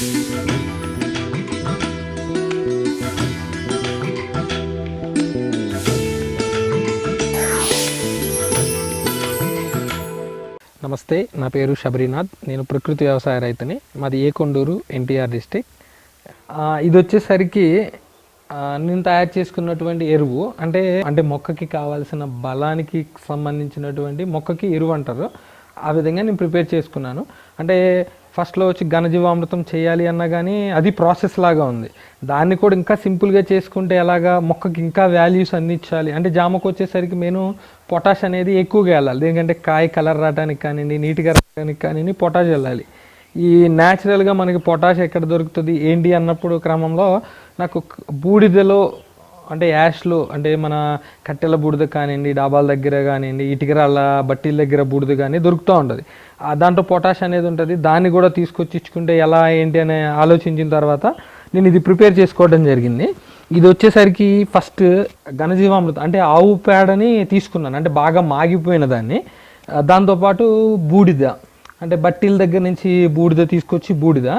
నమస్తే నా పేరు శబరినాథ్. నేను ప్రకృతి వ్యవసాయ రైతుని. మాది ఏకొండూరు ఎన్టీఆర్ డిస్టిక్ ఇది వచ్చేసరికి నేను తయారు చేసుకున్నటువంటి ఎరువు. అంటే అంటే మొక్కకి కావాల్సిన బలానికి సంబంధించినటువంటి మొక్కకి ఎరువు అంటారు. ఆ విధంగా నేను ప్రిపేర్ చేసుకున్నాను. అంటే ఫస్ట్లో వచ్చి ఘనజీవామృతం చేయాలి అన్నా కానీ అది ప్రాసెస్ లాగా ఉంది. దాన్ని కూడా ఇంకా సింపుల్గా చేసుకుంటే ఎలాగా మొక్కకి ఇంకా వాల్యూస్ అందించాలి అంటే జామకు వచ్చేసరికి నేను పొటాష్ అనేది ఎక్కువగా వెళ్ళాలి. ఎందుకంటే కాయ కలర్ రావడానికి కానివ్వండి నీట్గా రావడానికి కానివ్వండి పొటాష్ వెళ్ళాలి. ఈ న్యాచురల్గా మనకి పొటాష్ ఎక్కడ దొరుకుతుంది ఏంటి అన్నప్పుడు క్రమంలో నాకు బూడిదలో అంటే యాష్లో అంటే మన కట్టెల బూడిద కానివ్వండి డాబాల దగ్గర కానివ్వండి ఇటుకరాళ్ళ బట్టీల దగ్గర బూడిద కానీ దొరుకుతూ ఉంటుంది. ఆ దాంట్లో పొటాష్ అనేది ఉంటుంది. దాన్ని కూడా తీసుకొచ్చి ఇచ్చుకుంటే ఎలా ఏంటి అని ఆలోచించిన తర్వాత నేను ఇది ప్రిపేర్ చేసుకోవడం జరిగింది. ఇది వచ్చేసరికి ఫస్ట్ ఘనజీవామృతం అంటే ఆవు పేడని తీసుకున్నాను. అంటే బాగా మాగిపోయిన దాన్ని. దాంతోపాటు బూడిద అంటే బట్టీల దగ్గర నుంచి బూడిద తీసుకొచ్చి బూడిద.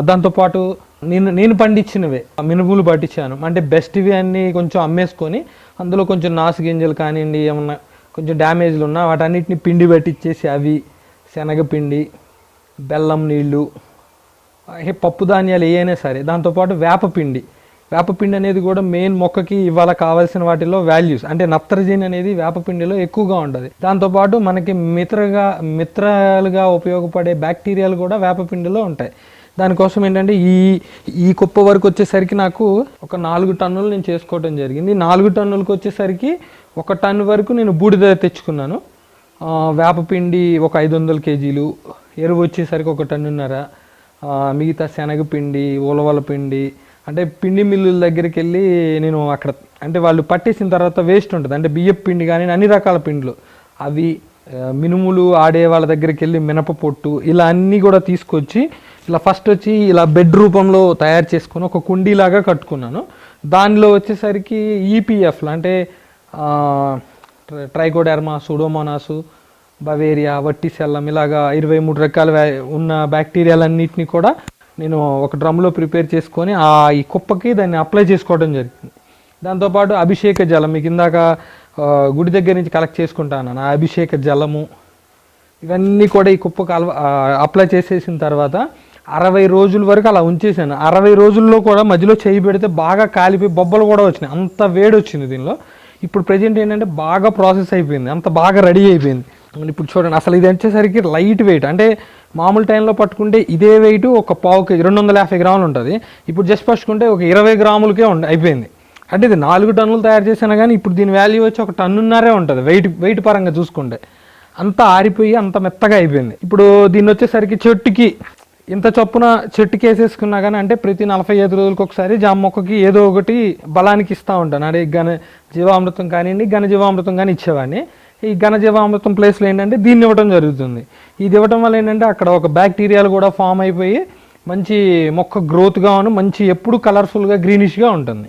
దాంతోపాటు నేను నేను పండించినవే. మినుములు పట్టించాను. అంటే బెస్ట్వి అన్నీ కొంచెం అమ్మేసుకొని అందులో కొంచెం నాసు గింజలు కానివ్వండి ఏమన్నా కొంచెం డ్యామేజ్లు ఉన్నా వాటన్నిటిని పిండి పట్టించేసి అవి శనగపిండి బెల్లం నీళ్ళు పప్పు ధాన్యాలు ఏ సరే. దాంతోపాటు వేపపిండి వేపపిండి అనేది కూడా మెయిన్ మొక్కకి ఇవాళ కావాల్సిన వాటిలో వాల్యూస్ అంటే నత్రజని అనేది వేపపిండిలో ఎక్కువగా ఉంటుంది. దాంతోపాటు మనకి మిత్రగా మిత్రాలుగా ఉపయోగపడే బ్యాక్టీరియాలు కూడా వేపపిండిలో ఉంటాయి. దానికోసం ఏంటంటే ఈ ఈ కుప్ప వరకు వచ్చేసరికి నాకు ఒక నాలుగు టన్నులు నేను చేసుకోవడం జరిగింది. నాలుగు టన్నులకు వచ్చేసరికి ఒక టన్ను వరకు నేను బూడిద తెచ్చుకున్నాను. వేపపిండి ఒక ఐదు వందల కేజీలు ఎరువు వచ్చేసరికి ఒక టన్నున్నర మిగతా శనగపిండి ఉలవల పిండి అంటే పిండి మిల్లుల దగ్గరికి వెళ్ళి నేను అక్కడ అంటే వాళ్ళు పట్టేసిన తర్వాత వేస్ట్ ఉంటుంది. అంటే బియ్యపు పిండి కానీ అన్ని రకాల పిండిలు. అవి మినుములు ఆడే వాళ్ళ దగ్గరికి వెళ్ళి మినప పొట్టు ఇలా అన్నీ కూడా తీసుకొచ్చి ఇలా ఫస్ట్ వచ్చి ఇలా బెడ్ రూపంలో తయారు చేసుకుని ఒక కుండీలాగా కట్టుకున్నాను. దానిలో వచ్చేసరికి ఈపీఎఫ్లు అంటే ట్రైకోడెర్మా సూడోమోనాసు బవేరియా వట్టిసెల్లం ఇలాగా ఇరవై మూడు రకాల ఉన్న బ్యాక్టీరియాలన్నిటిని కూడా నేను ఒక డ్రమ్లో ప్రిపేర్ చేసుకొని ఆ ఈ కుప్పకి దాన్ని అప్లై చేసుకోవడం జరిగింది. దాంతోపాటు అభిషేక జలం. మీకు ఇందాక గుడి దగ్గర నుంచి కలెక్ట్ చేసుకుంటాను ఆ అభిషేక జలము ఇవన్నీ కూడా ఈ కుప్పకు అలవా అప్లై చేసేసిన తర్వాత అరవై రోజుల వరకు అలా ఉంచేసాను. అరవై రోజుల్లో కూడా మధ్యలో చేయి పెడితే బాగా కాలిపోయి బొబ్బలు కూడా వచ్చినాయి. అంత వేడి వచ్చింది దీనిలో. ఇప్పుడు ప్రజెంట్ ఏంటంటే బాగా ప్రాసెస్ అయిపోయింది. అంత బాగా రెడీ అయిపోయింది. ఇప్పుడు చూడండి. అసలు ఇది వచ్చేసరికి లైట్ వెయిట్ అంటే మామూలు టైంలో పట్టుకుంటే ఇదే వెయిట్ ఒక పావు కేజీ రెండు వందల యాభై గ్రాములు ఉంటుంది. ఇప్పుడు జస్ట్ పట్టుకుంటే ఒక ఇరవై గ్రాములకే ఉండి అయిపోయింది. అంటే ఇది నాలుగు టన్నులు తయారు చేసినా కానీ ఇప్పుడు దీని వాల్యూ వచ్చి ఒక టన్నున్నరే ఉంటుంది. వెయిట్ వెయిట్ పరంగా చూసుకుంటే. అంత ఆరిపోయి అంత మెత్తగా అయిపోయింది. ఇప్పుడు దీన్ని వచ్చేసరికి చెట్టుకి ఇంత చొప్పున చెట్టుకి వేసేసుకున్నా కానీ అంటే ప్రతి నలభై ఐదు రోజులకు ఒకసారి జామ మొక్కకి ఏదో ఒకటి బలానికి ఇస్తూ ఉంటాను. అదే ఘన జీవామృతం కానివ్వండి ఘన జీవామృతం కానీ ఇచ్చేవాడిని. ఈ ఘన జీవామృతం ప్లేస్లో ఏంటంటే దీన్ని ఇవ్వడం జరుగుతుంది. ఇది ఇవ్వడం వల్ల ఏంటంటే అక్కడ ఒక బ్యాక్టీరియాలు కూడా ఫామ్ అయిపోయి మంచి మొక్క గ్రోత్గాను మంచి ఎప్పుడు కలర్ఫుల్గా గ్రీనిష్గా ఉంటుంది.